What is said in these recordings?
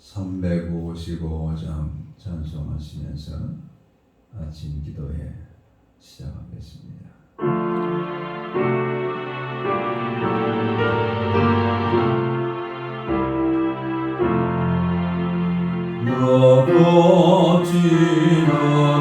355장 찬송하시면서 아침 기도회 시작하겠습니다. 나가지 않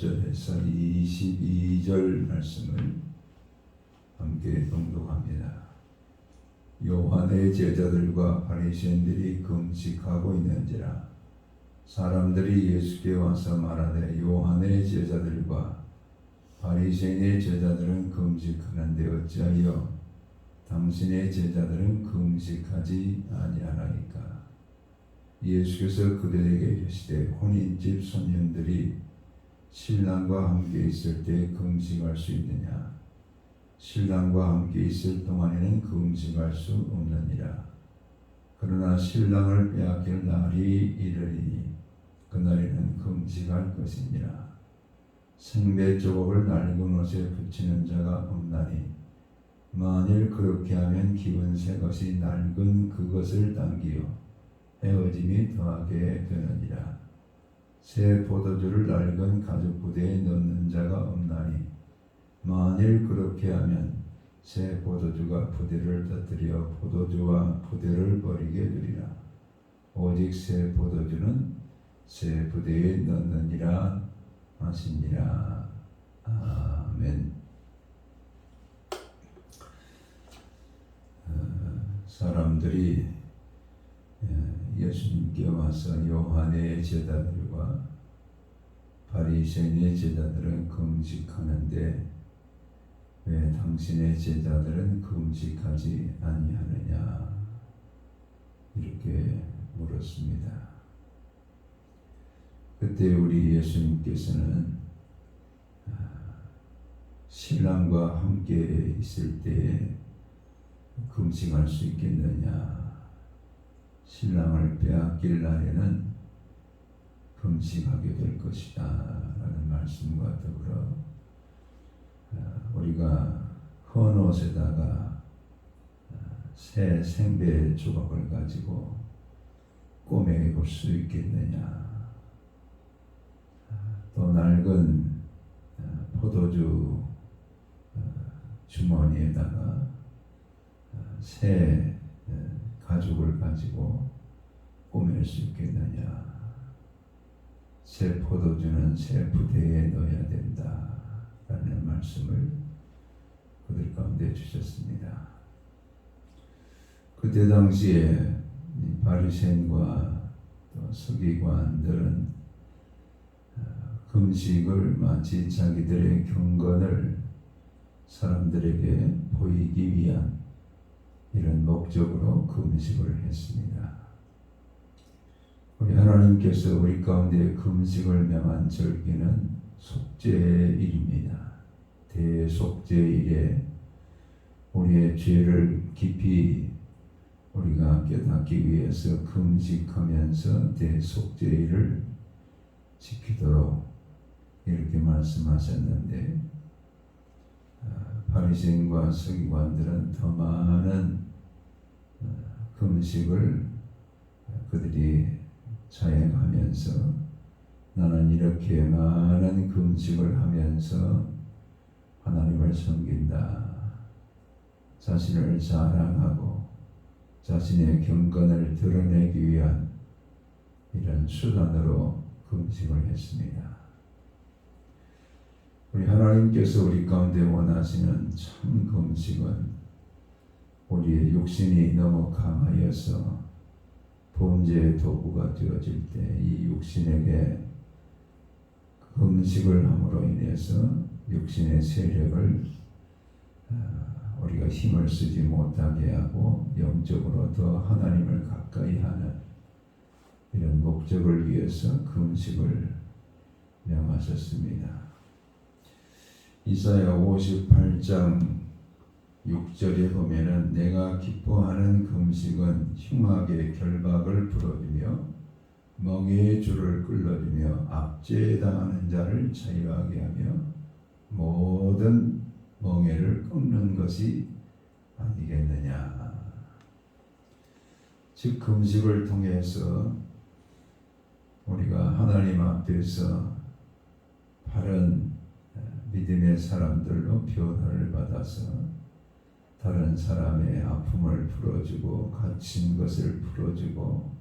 18절에서 22절 말씀을 함께 봉독합니다. 요한의 제자들과 바리새인들이 금식하고 있는지라 사람들이 예수께 와서 말하되 요한의 제자들과 바리새인의 제자들은 금식하는데 어찌하여 당신의 제자들은 금식하지 아니하나이까 예수께서 그들에게 이르시되 혼인집 손님들이 신랑과 함께 있을 때 금식할 수 있느냐? 신랑과 함께 있을 동안에는 금식할 수 없느니라. 그러나 신랑을 빼앗길 날이 이르리니 그날에는 금식할 것이니라. 생배 조각을 낡은 옷에 붙이는 자가 없나니 만일 그렇게 하면 기분 새 것이 낡은 그것을 당기어 헤어짐이 더하게 되느니라. 새 포도주를 낡은 가죽 부대에 넣는 자가 없나니 만일 그렇게 하면 새 포도주가 부대를 터뜨려 포도주와 부대를 버리게 되리라. 오직 새 포도주는 새 부대에 넣느니라 하시니라. 아멘. 어, 사람들이 예, 예수님께 와서 요한의 제자들과 바리새인의 제자들은 금식하는데 왜 당신의 제자들은 금식하지 아니하느냐 이렇게 물었습니다. 그때 우리 예수님께서는 아, 신랑과 함께 있을 때 금식할 수 있겠느냐 신랑을 빼앗길 날에는 금식하게 될 것이다 라는 말씀과 더불어 아, 우리가 헌 옷에다가 아, 새 생배 조각을 가지고 꼬매 볼수 있겠느냐. 아, 또 낡은 포도주 주머니에다가 새 가죽을 가지고 꾸밀 수 있겠느냐? 새 포도주는 새 부대에 넣어야 된다 라는 말씀을 그들 가운데 주셨습니다. 그때 당시에 바리새인과 또 서기관들은 어, 금식을 마치 자기들의 경건을 사람들에게 보이기 위한 이런 목적으로 금식을 했습니다. 우리 하나님께서 우리 가운데 금식을 명한 절기는 속죄일입니다. 대속죄일에 우리의 죄를 깊이 우리가 깨닫기 위해서 금식하면서 대속죄일을 지키도록 이렇게 말씀하셨는데 아, 바리새인과 서기관들은 더 많은 어, 금식을 그들이 자행하면서 나는 이렇게 많은 금식을 하면서 하나님을 섬긴다. 자신을 자랑하고 자신의 경건을 드러내기 위한 이런 수단으로 금식을 했습니다. 우리 하나님께서 우리 가운데 원하시는 참 금식은 우리의 육신이 너무 강하여서 범죄의 도구가 되어질 때이 육신에게 금식을 함으로 인해서 육신의 세력을 아, 우리가 힘을 쓰지 못하게 하고 영적으로 더 하나님을 가까이 하는 이런 목적을 위해서 금식을 명하셨습니다. 이사야 58장 6절에 보면은 내가 기뻐하는 금식은 흉악의 결박을 풀어주며 멍에의 줄을 끌어주며 압제당하는 자를 자유하게 하며 모든 멍에를 끊는 것이 아니겠느냐. 즉 금식을 통해서 우리가 하나님 앞에서 바른 믿음의 사람들로 변화를 받아서 다른 사람의 아픔을 풀어주고 갇힌 것을 풀어주고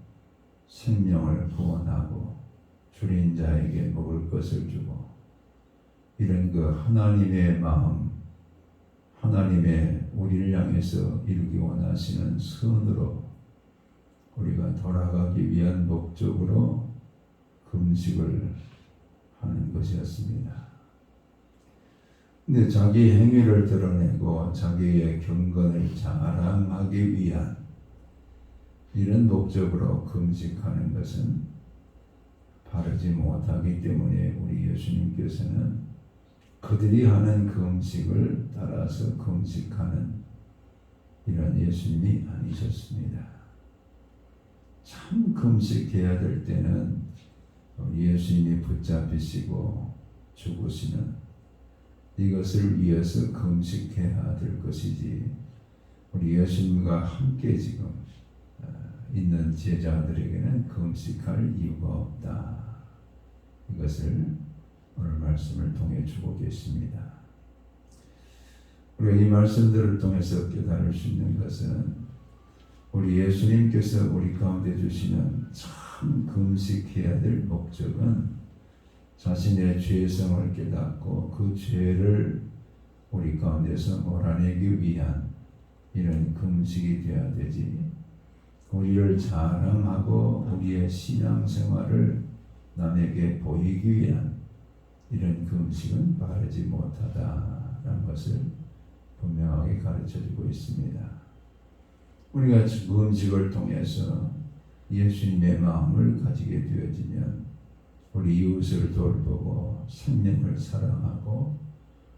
생명을 구원하고 줄인 자에게 먹을 것을 주고 이런 그 하나님의 마음 하나님의 우리를 향해서 이루기 원하시는 선으로 우리가 돌아가기 위한 목적으로 금식을 하는 것이었습니다. 근데 자기 행위를 드러내고 자기의 경건을 자랑하기 위한 이런 목적으로 금식하는 것은 바르지 못하기 때문에 우리 예수님께서는 그들이 하는 금식을 따라서 금식하는 이런 예수님이 아니셨습니다. 참 금식해야 될 때는 예수님이 붙잡히시고 죽으시는 이것을 위해서 금식해야 될 것이지 우리 예수님과 함께 지금 어, 있는 제자들에게는 금식할 이유가 없다. 이것을 오늘 말씀을 통해 주고 계십니다. 우리가 이 말씀들을 통해서 깨달을 수 있는 것은 우리 예수님께서 우리 가운데 주시는 참 금식해야 될 목적은 자신의 죄성을 깨닫고 그 죄를 우리 가운데서 몰아내기 위한 이런 금식이 되어야 되지. 우리를 자랑하고 우리의 신앙 생활을 남에게 보이기 위한 이런 금식은 바르지 못하다라는 것을 분명하게 가르쳐 주고 있습니다. 우리가 금식을 통해서 예수님의 마음을 가지게 되어지면 우리 이웃을 돌보고 생명을 사랑하고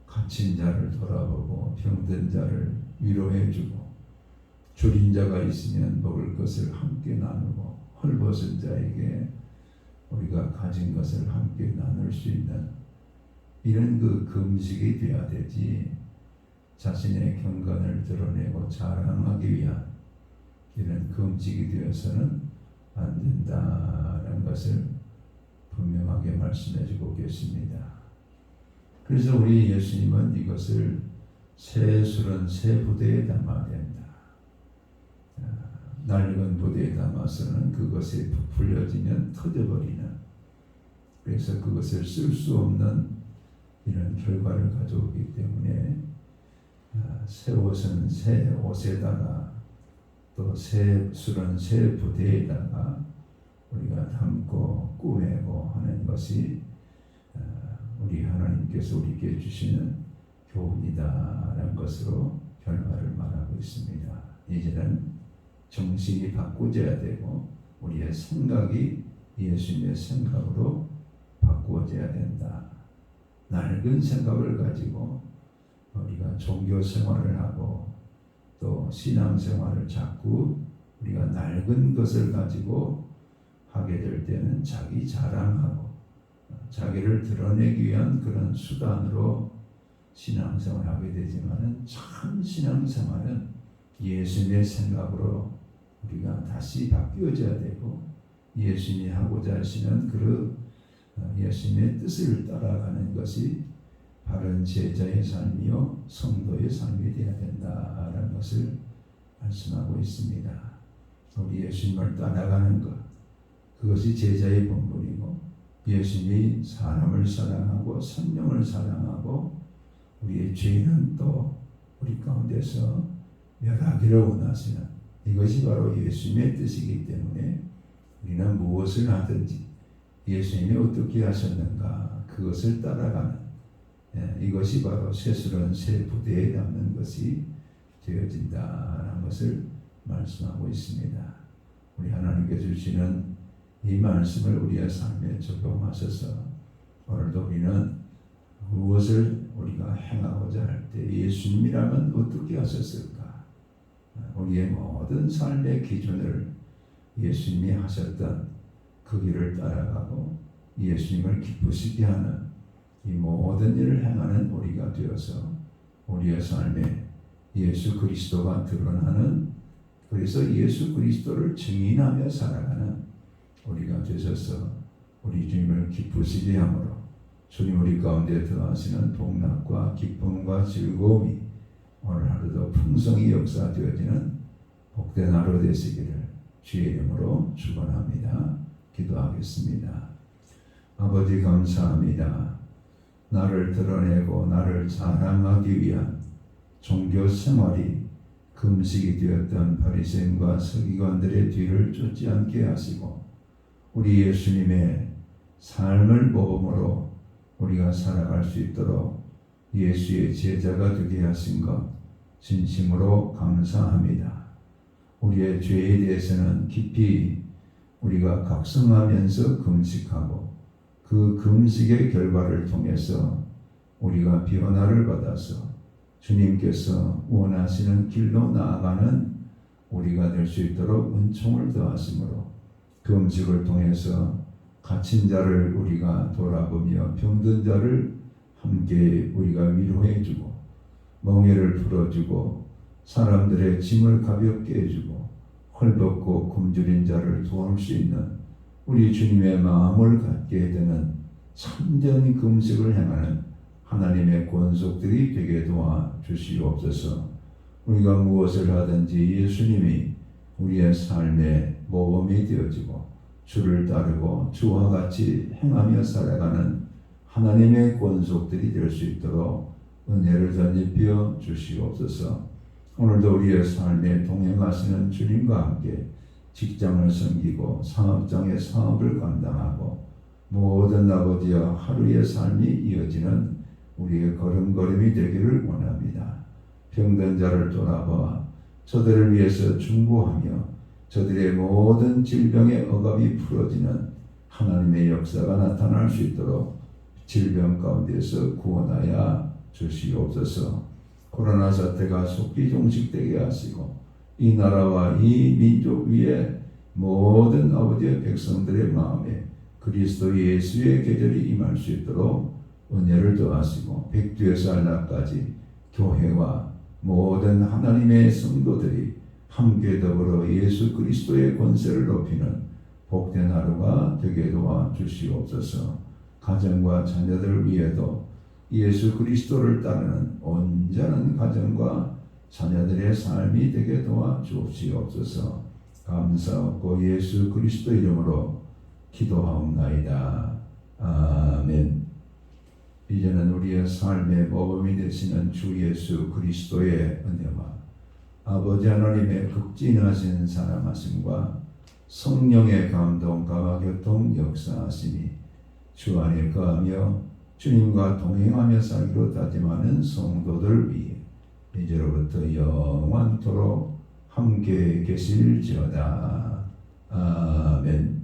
갇힌 자를 돌아보고 병든 자를 위로해주고 줄인 자가 있으면 먹을 것을 함께 나누고 헐벗은 자에게 우리가 가진 것을 함께 나눌 수 있는 이런 그 금식이 되어야 되지 자신의 경건을 드러내고 자랑하기 위한 이런 금식이 되어서는 안 된다는 것을 분명하게 말씀해 주고 계십니다. 그래서 우리 예수님은 이것을 새 술은 새 부대에 담아야 된다. 아, 낡은 부대에 담아서는 그것이 부풀려지면 터져버리는 그래서 그것을 쓸 수 없는 이런 결과를 가져오기 때문에 아, 새 옷은 새 옷에다가 또 새 술은 새 부대에다가 우리가 담고 꾸매고 하는 것이 어, 우리 하나님께서 우리에게 주시는 교훈이다라는 것으로 결과를 말하고 있습니다. 이제는 정신이 바꾸어야 되고 우리의 생각이 예수님의 생각으로 바꾸어져야 된다. 낡은 생각을 가지고 우리가 종교 생활을 하고 또 신앙 생활을 자꾸 우리가 낡은 것을 가지고 하게 될 때는 자기 자랑하고 자기를 드러내기 위한 그런 수단으로 신앙생활을 하게 되지만은 참 신앙생활은 예수님의 생각으로 우리가 다시 바뀌어져야 되고 예수님이 하고자 하시는 그 어, 예수님의 뜻을 따라가는 것이 바른 제자의 삶이요 성도의 삶이 되어야 된다라는 것을 말씀하고 있습니다. 우리 예수님을 따라가는 것 그것이 제자의 본분이고 예수님이 사람을 사랑하고 성령을 사랑하고 우리의 죄는 또 우리 가운데서 멸하기를 원하시는 이것이 바로 예수님의 뜻이기 때문에 우리는 무엇을 하든지 예수님이 어떻게 하셨는가 그것을 따라가는 예, 이것이 바로 세술은 새 부대에 담는 것이 되어진다라는 것을 말씀하고 있습니다. 우리 하나님께 주시는 이 말씀을 우리의 삶에 적용하셔서 오늘도 우리는 무엇을 우리가 행하고자 할 때 예수님이라면 어떻게 하셨을까? 우리의 모든 삶의 기준을 예수님이 하셨던 그 길을 따라가고 예수님을 기쁘시게 하는 이 모든 일을 행하는 우리가 되어서 우리의 삶에 예수 그리스도가 드러나는 그래서 예수 그리스도를 증인하며 살아가는 우리가 되셔서 우리 주님을 기쁘시게 함으로 주님 우리 가운데 들어가시는 복락과 기쁨과 즐거움이 오늘 하루도 풍성히 역사되어지는 복된 하루 되시기를 주의 이름으로 축원합니다. 기도하겠습니다. 아버지 감사합니다. 나를 드러내고 나를 자랑하기 위한 종교 생활이 금식이 되었던 바리새인과 서기관들의 뒤를 쫓지 않게 하시고 우리 예수님의 삶을 모범으로 우리가 살아갈 수 있도록 예수의 제자가 되게 하신 것 진심으로 감사합니다. 우리의 죄에 대해서는 깊이 우리가 각성하면서 금식하고 그 금식의 결과를 통해서 우리가 변화를 받아서 주님께서 원하시는 길로 나아가는 우리가 될 수 있도록 은총을 더하심으로 금식을 통해서 갇힌 자를 우리가 돌아보며 병든 자를 함께 우리가 위로해주고 멍에를 풀어주고 사람들의 짐을 가볍게 해주고 헐벗고 굶주린 자를 도울 수 있는 우리 주님의 마음을 갖게 되는 참된 금식을 행하는 하나님의 권속들이 되게 도와 주시옵소서. 우리가 무엇을 하든지 예수님이 우리의 삶의 모범이 되어지고 주를 따르고 주와 같이 행하며 살아가는 하나님의 권속들이 될 수 있도록 은혜를 전입혀 주시옵소서. 오늘도 우리의 삶에 동행하시는 주님과 함께 직장을 섬기고 사업장의 사업을 감당하고 모든 아버지와 하루의 삶이 이어지는 우리의 걸음걸음이 되기를 원합니다. 병든 자를 돌아봐 저들을 위해서 중보하며 저들의 모든 질병의 억압이 풀어지는 하나님의 역사가 나타날 수 있도록 질병 가운데서 구원하여 주시옵소서. 코로나 사태가 속히 종식되게 하시고 이 나라와 이 민족 위에 모든 아버지의 백성들의 마음에 그리스도 예수의 계절이 임할 수 있도록 은혜를 더하시고 백두에서 안락까지 교회와 모든 하나님의 성도들이 함께 더불어 예수 그리스도의 권세를 높이는 복된 하루가 되게 도와 주시옵소서. 가정과 자녀들 위에도 예수 그리스도를 따르는 온전한 가정과 자녀들의 삶이 되게 도와 주옵시옵소서. 감사하고 예수 그리스도 이름으로 기도하옵나이다. 아멘. 이제는 우리의 삶의 모범이 되시는 주 예수 그리스도의 은혜와 아버지 하나님의 극진하신 사랑하심과 성령의 감동과 교통 역사하심이 주 안에 거하며 주님과 동행하며 살기로 다짐하는 성도들 위해 이제로부터 영원토록 함께 계실지어다. 아멘.